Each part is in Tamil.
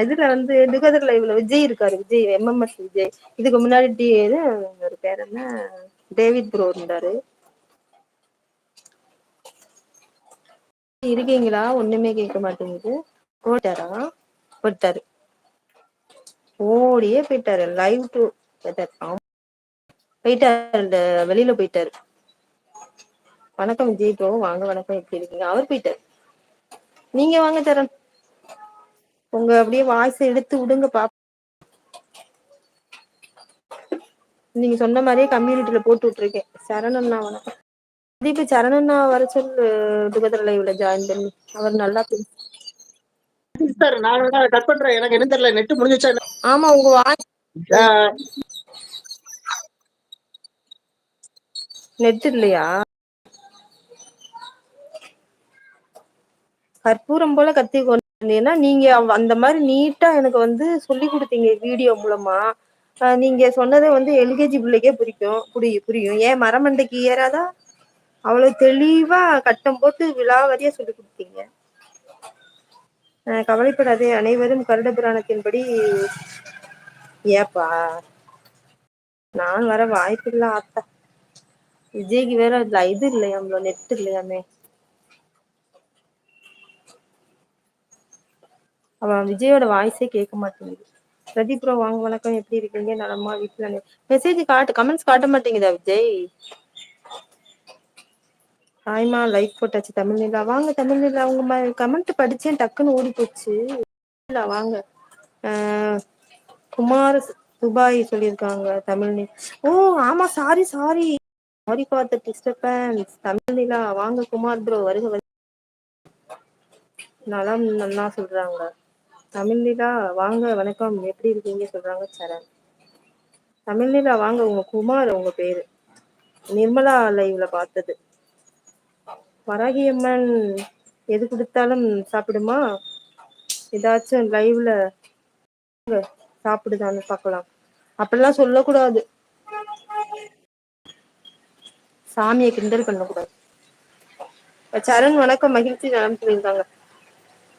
இதுல வந்து டுகெதர் லைவ்ல விஜய் இருக்காரு விஜய் எம்எம்எஸ் விஜய். இதுக்கு முன்னாடி டி இது பேர் என்ன? டேவிட் ப்ரோ இருந்தாரு. இருக்கீங்களா? ஒண்ணுமே கேட்க மாட்டேங்குது. போட்டாரா? போட்டாரு. ஓடியே போயிட்டாரு. லைவ் டு போயிட்டாரு வெளியில போயிட்டாரு. வணக்கம் விஜய் ப்ரோ. வாங்க வணக்கம். எப்படி இருக்கீங்க? அவர் போயிட்டாரு. நீங்க வாங்க தரேன். உங்க அப்படியே வாய்ஸ் எடுத்து விடுங்க பாப். நீங்க சொன்ன மாதிரியே கம்யூனிட்டில போட்டு விட்டுருக்கேன். சரணம்னா வணக்கம் தீபி சரணண்ணா வர சொல்லு டுகெதர் லைவ்ல ஜாயின் பண்ணி. அவர் நல்லா பேசு. சார் நான் கட் பண்றேன். எனக்கு என்ன தெரியல. நெட் முடிஞ்சிச்சா? ஆமா உங்க வாய்ஸ் நெட் இல்லையா? கற்பூரம் போல கத்தி ஏன்னா நீங்க அந்த மாதிரி நீட்டா எனக்கு வந்து சொல்லி கொடுத்தீங்க வீடியோ மூலமா. ஆஹ் நீங்க சொன்னதை வந்து எல்கேஜி பிள்ளைக்கே பிடிக்கும் புரியும் புரியும். ஏன் மரமண்டைக்கு ஏறாதா? அவ்வளவு தெளிவா கட்டம் போட்டு விலாவரியா சொல்லி கொடுத்தீங்க. கவலைப்படாதே. அனைவரும் கருட புராணத்தின்படி ஏப்பா. நான் வர வாய்ப்பு இல்ல ஆத்தா. விஜய்க்கு வேற இல்ல இது இல்லையாம்ல நெட் இல்லையாமே. அவன் விஜயோட வாய்ஸே கேட்க மாட்டேங்குது. பிரதீப் ப்ரோ வாங்க வணக்கம். எப்படி இருக்கீங்க? நலமா வீட்டுல மெசேஜ் காட்டு கமெண்ட்ஸ் காட்ட மாட்டேங்குதா விஜய்? ஆய்மா லைக் போட்டாச்சு தமிழ் நிலா வாங்க தமிழ் நிலா உங்க கமெண்ட் படிச்சேன் டக்குன்னு ஓடி போச்சு. இல்ல வாங்க. ஆஹ் குமார் துபாய் சொல்லியிருக்காங்க தமிழ் ஓ ஆமா sorry sorry sorry for the disturbance Tamil Nila வாங்க குமார் ப்ரோ வருக வருக. நலம் நல்லா சொல்றாங்க. தமிழ் வாங்க வணக்கம். எப்படி இருக்கீங்க? சொல்றாங்க சரண். தமிழ் வாங்க. உங்க குமார் உங்க பேரு. நிர்மலா லைவ்ல பார்த்தது. வராகியம்மன் எது குடுத்தாலும் சாப்பிடுமா? ஏதாச்சும் லைவ்ல சாப்பிடுதான்னு பாக்கலாம் அப்படிலாம் சொல்லக்கூடாது. சாமியை கிண்டல் பண்ணக்கூடாது. சரண் வணக்கம். மகிழ்ச்சி நலம் சொல்லியிருக்காங்க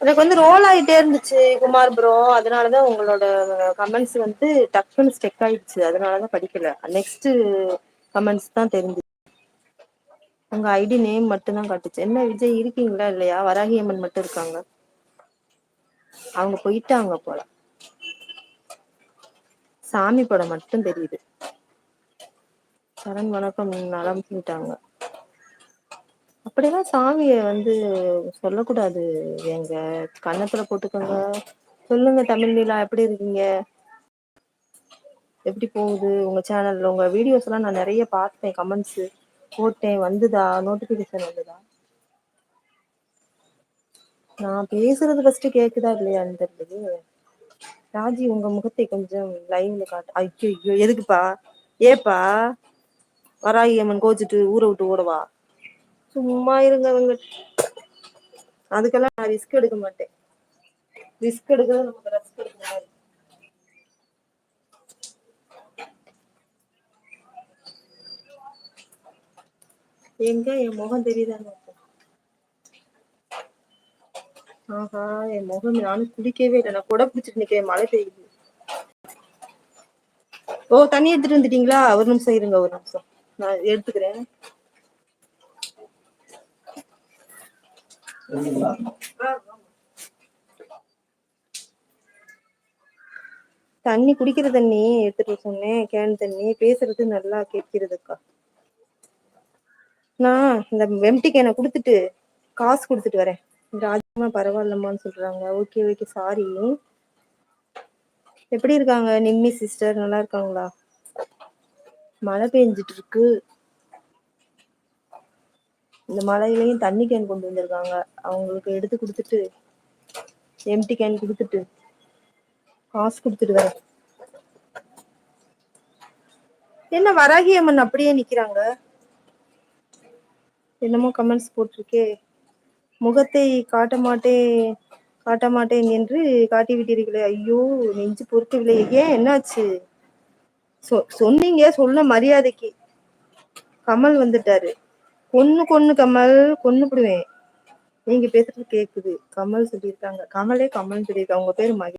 எனக்கு வந்து ரோல் ஆயிட்டே இருந்துச்சு குமார் ப்ரோ அதனாலதான் உங்களோட கமெண்ட்ஸ் வந்து டக்குன்னு ஸ்டெக் ஆயிடுச்சு. அதனாலதான் படிக்கல. நெக்ஸ்ட் கமெண்ட்ஸ் தான் தெரிஞ்சு. உங்க ஐடி நேம் மட்டும் தான் காட்டுச்சு. என்ன விஜய் இருக்கீங்களா இல்லையா? வராகியம்மன் மட்டும் இருக்காங்க. அவங்க போயிட்டாங்க போல. சாமி படம் மட்டும் தெரியுது. சரண் வணக்கம் நலம் சொல்லிட்டாங்க. அப்படிலாம் சாமிய வந்து சொல்லக்கூடாது. எங்க கன்னத்துல போட்டுக்கோங்க. சொல்லுங்க தமிழ் நிலா எப்படி இருக்கீங்க? எப்படி போகுது உங்க சேனல்ல உங்க வீடியோஸ் எல்லாம் நான் நிறைய பார்த்தேன் கமெண்ட்ஸ் போட்டேன். வந்துதா? நோட்டிபிகேஷன் வந்துதா? நான் பேசுறது ஃபர்ஸ்ட் கேக்குதா இல்லையான்னு தெரியுது ராஜி உங்க முகத்தை கொஞ்சம் லைவ்ல காட்டு. ஐயோ ஐயோ எதுக்குப்பா? ஏப்பா? வராயம்மன் அம்மன் கோச்சிட்டு ஊரை விட்டு ஓடவா? சும்மா இருங்க அதுக்கெல்லாம் நான் ரிஸ்க் எடுக்க மாட்டேன். ரிஸ்க் எடுக்கிறது நமக்கு ரெஸ்க் எடுக்க மாதிரி எங்க என் முகம் தெரியுதாங்க ஆஹா என் முகம் நானும் குடிக்கவே இல்லை. நான் கூட பிடிச்சிட்டு நிக்கிறேன். மழை பெய்யுது. ஓ தண்ணி எடுத்துட்டு வந்துட்டீங்களா? ஒரு நிமிஷம் இருங்க ஒரு நிமிஷம். நான் எடுத்துக்கிறேன். தண்ணி குடிக்கிற தண்ணி எடுத்துட்டு சொன்னேன். கேன் தண்ணி. பேசுறது நல்லா கேட்கிறதுக்கா. நான் இந்த எம்டி கேனை கொடுத்துட்டு காசு கொடுத்துட்டு வரேன். ராஜமா பரவாயில்லம்மான்னு சொல்றாங்க. ஓகே ஓகே சாரி எப்படி இருக்காங்க? நிம்மி சிஸ்டர் நல்லா இருக்காங்களா? மழை பெஞ்சிட்டு இருக்கு. இந்த மலையிலையும் தண்ணி கேன் கொண்டு வந்திருக்காங்க. அவங்களுக்கு எடுத்து கொடுத்துட்டு எம்டி கேன் கொடுத்துட்டு காசு கொடுத்துட்டு வரேன். என்ன வராகி அம்மன் அப்படியே நிக்கிறாங்க? என்னமோ கமெண்ட்ஸ் போட்டிருக்கே. முகத்தை காட்ட மாட்டேன் காட்ட மாட்டேன் என்று காட்டி விட்டீர்களே ஐயோ நெஞ்சு பொறுக்கவில்லை. ஏன் என்னாச்சு? சொ சொன்னீங்க சொன்ன மரியாதைக்கு. கமல் வந்துட்டாரு. கொன்னு கொன்னு கமல் கொன்னு போடுவேன். நீங்க பேசுறது கேக்குது. கமல் சொல்லியிருக்காங்க. கமலே கமல் சொல்லியிருக்காங்க உங்க பேரு மகி